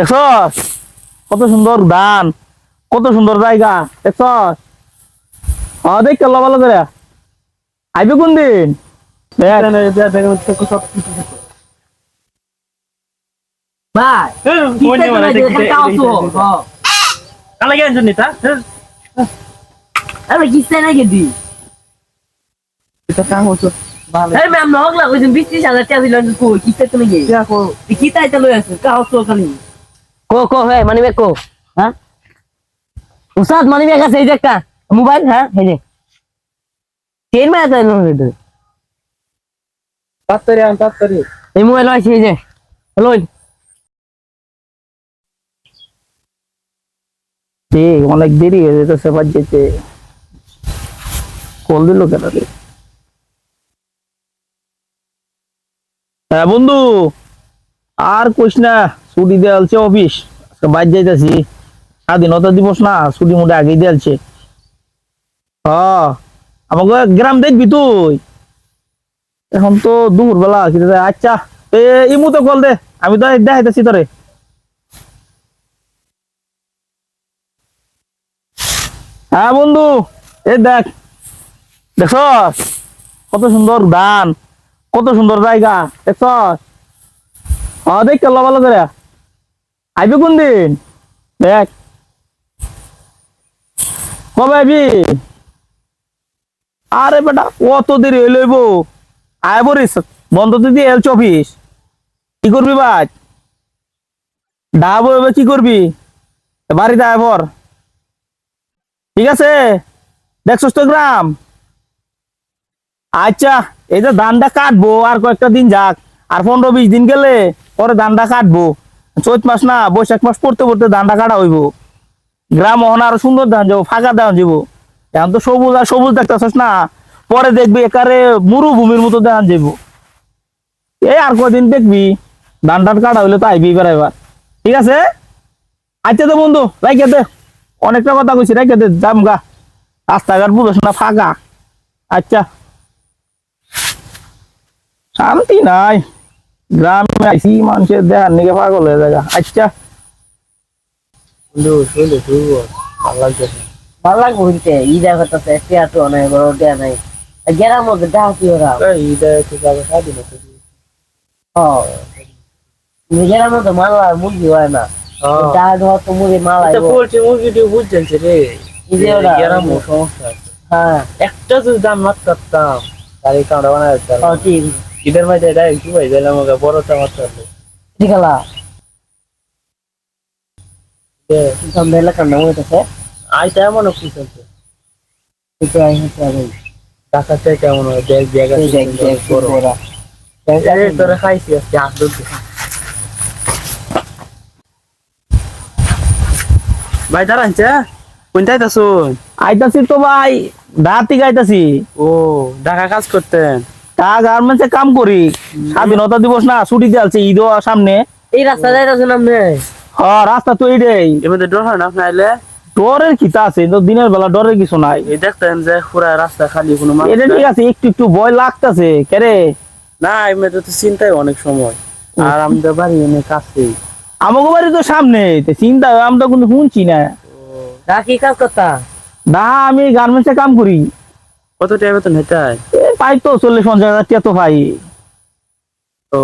দেখছ কত সুন্দর ধান কত সুন্দর জায়গা দেখছ হ দেখ কেলো ভালো করে। আইবে কোন দিন? দেখ। ভাই কিসে তো নাই দেখে কাউছো কালে গেছেন নিতা আরে কিসে নাই গেদি এই ম্যাম নহগলা কইছেন 20000 টাকা কি লই কাউছো খালি কো কো হে মানি ব্যাগ কো হ্যাঁ? উস্তাদ মানি ব্যাগ আছে এই যে একটা মোবাইল হ্যাঁ এই যে। চেন মারা তাই নো তাড়াতাড়ি আন তাড়াতাড়ি এই মোবাইল আছে এই যে। হ্যালো ঠিক অনেক দেরি হয়ে যেতেছে বাজেতে কল দিল কেন রে? হ্যাঁ বন্ধু আর কইস না। ছুটি দেওয়ালছে অফিস বাইর যাইতাছি। স্বাধীনতা দিবস না ছুটি মুটে আগেই দেওয়ালছে হ, আমাকে গ্রাম দেখবি তুই? এখন তো দুপুর বেলা আচ্ছা। এ ইমু তো কল দে, আমি তো দেখাইতেছি তোরে। হ্যাঁ বন্ধু, এই দেখ দেখছ কত সুন্দর ধান, কত সুন্দর জায়গা দেখছ দেখ ভালো করে আইবি কোন দিন? দেখ। কবে আইবি? আরে বেটা, কত দেরি হইল হইব? আয় বরিস বন্ধ তো দিয়ে এলছ অফিস। কি করবি বাজ ডাব কি করবি? বাড়িতে আয় পর। ঠিক আছে? দেখছস তো গ্রাম? আচ্ছা এই যে ধানটা কাটবো আর কয়েকটা দিন যাক। আর পনেরো বিশ দিন গেলে পরে ধানটা কাটবো। চৈত মাস না, বৈশাখ মাস পড়তে পড়তে ধানটা কাটা হইব। গ্রাম ওখানে আরও সুন্দর ধান যাব, ফাঁকা ধান যাব। এখন তো সবুজ আর সবুজ দেখতেছস না, পরে দেখবি একারে মরুভূমির মতো ধান যাব এই আর কদিন দেখবি, ধান টান কাটা হইলে তো আইবি এবার এবার। ঠিক আছে? আচ্ছা তো বন্ধু রাইকে দে। অনেকটা কথা কইছি রেখে দে, যাম গা। রাস্তাঘাট বুঝোস না, ফাঁকা। আচ্ছা। শান্তি নাই। গ্রামে আইসি মানুষের দেখার নিকে পাগল হয়ে যায় আচ্ছা। ভালো লাগবো হইতে ই দেখা তো টিয়া তো নাই বড় টিয়া নাই। গেরার মধ্যে দেখা কি ওরা। হ্যাঁ নিজের মধ্যে মালা মুরগি হয় না। যা ধর তো মুরগি মালা পোল্ট্রি মুরগিটি বুঝছেন রে। যে ওরা- গ্রাম সমস্যা হ্যাঁ। একটা যদি দাম মাত করতাম তাহলে কামড়া বানায় ঠিক ঈদের মাঝে ডাইরেক্ট কি ভাই গেলাম ওকে বড় চামার চলবে ঠিক আছে সামনে এলাকার নাম হইতেছে? আইটা এমন চাই কেমন হয়? দেখ তোরা খাইছি আজকে ভাই কোনটাই তো আইতাছি তো ভাই দাঁতি গাইতাছি ও ঢাকা কাজ করতেন? তা গার্মেন্টসে কাম করি। স্বাধীনতা দিবস না ছুটি দিয়েছে ঈদ সামনে। এই রাস্তা যাইতেছে নামনে হ রাস্তা তো এইটাই। ডর হয় না আপনি আইলে? ডরের খিতা আছে তো দিনের বেলা ডরের কিছু নাই। এই দেখতেন যে পুরা রাস্তা খালি কোনো মানুষ এটা ঠিক আছে একটু একটু ভয় লাগতেছে কেরে না এমনি তো চিন্তাই অনেক সময়। আর আমাদের বাড়ি এনে কাছেই। আমাকে বাড়ি তো সামনে চিন্তা হয়, আমি তো কিন্তু শুনছি না। রাখি কাজ করতা? না আমি গার্মেন্টসে কাম করি। কত হেঁটায় এ পাই তো চল্লিশ পঞ্চাশ হাজার টাকা তো পাই। ও।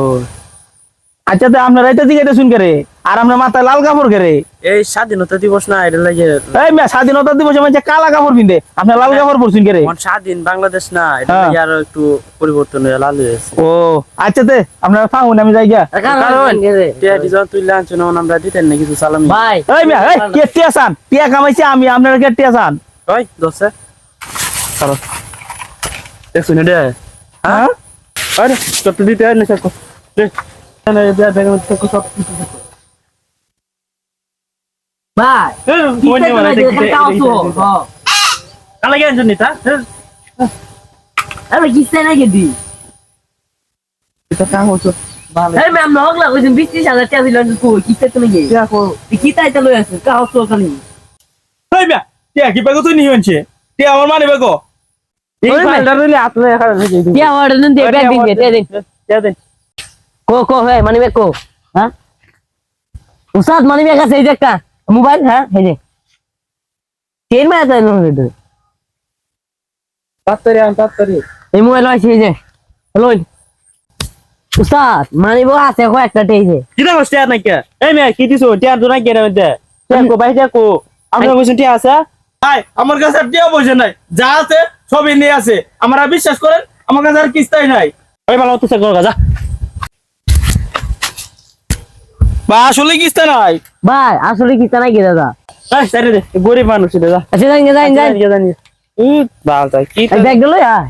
আচ্ছা তো আপনার রাইতে দিকে এটা শুন করে আর আপনার মাথায় লাল কাপড় করে এই স্বাধীনতা দিবস না এটা লাগে এই মেয়ে স্বাধীনতা দিবসে মানে কালা কাপড় পিনতে আপনার লাল কাপড় পরছুন করে আমার স্বাধীন বাংলাদেশ না এটা হ্যাঁ। লাগে আরও একটু পরিবর্তন হয়ে লাল হয়েছে ও আচ্ছা তে আপনারা ফাউন আমি যাই গিয়া। কারণ টিয়া ডিজাইন তুই লাঞ্চ না আমরা দিতেন না কিছু সালামি ভাই। এই মেয়ে এই কে টিয়া সান টিয়া কামাইছে আমি আপনারা কে টিয়া সান ওই দোস্ত। চলো। দেখছ না রে হ্যাঁ আরে সব তো দিতে হয় না সব দেখ না বিয়া দেখে সব সব ভাই কিসে তো নাই দেখে কাউছো কালে গেছেন নিতা আরে কিসে নাই গেদি এটা হচ্ছে ভালো এই ম্যাম নহগলা কইছেন 20000 টাকা দিলেন কই কিসে তুমি গে বিয়া করো কি তাইতে লই আছে কাউছো খালি এই মেয়ে টিয়া কি বেগো তুই নিয়ে হচ্ছে টিয়া আমার মানে বেগো কো কো হে মানি ব্যাগ কো হ্যাঁ উস্তাদ মানি ব্যাগ আছে এই যে একটা মোবাইল হ্যাঁ এই যে চেন মারা যায় তাড়াতাড়ি আন তাড়াতাড়ি এই মোবাইল আছে এই যে লই উস্তাদ মানি ব্যাগ আছে কয়েকটা এই যে কিটা কষ্ট টিয়া নাকি এই মেয়ে কি দিছো টিয়া তো নাকি এর মধ্যে টিয়া কো ভাই টিয়া কো আপনার কাছে টিয়া আছে ভাই আমার কাছে আর টিয়া পয়সা নাই। যা আছে সবই নিয়ে আছে। আমরা বিশ্বাস করেন আমার কাছে আর কিস্তাই নাই। ওই ভালো হতো কর যা। বা আসলে কিস্তা নাই। ভাই আসলে কি নাই কি দাদা। গরিব মানুষ দাদা আচ্ছা যাই যাই যাই। জানি জানি ই বাল তাই। কি ব্যাগ গেল হ্যাঁ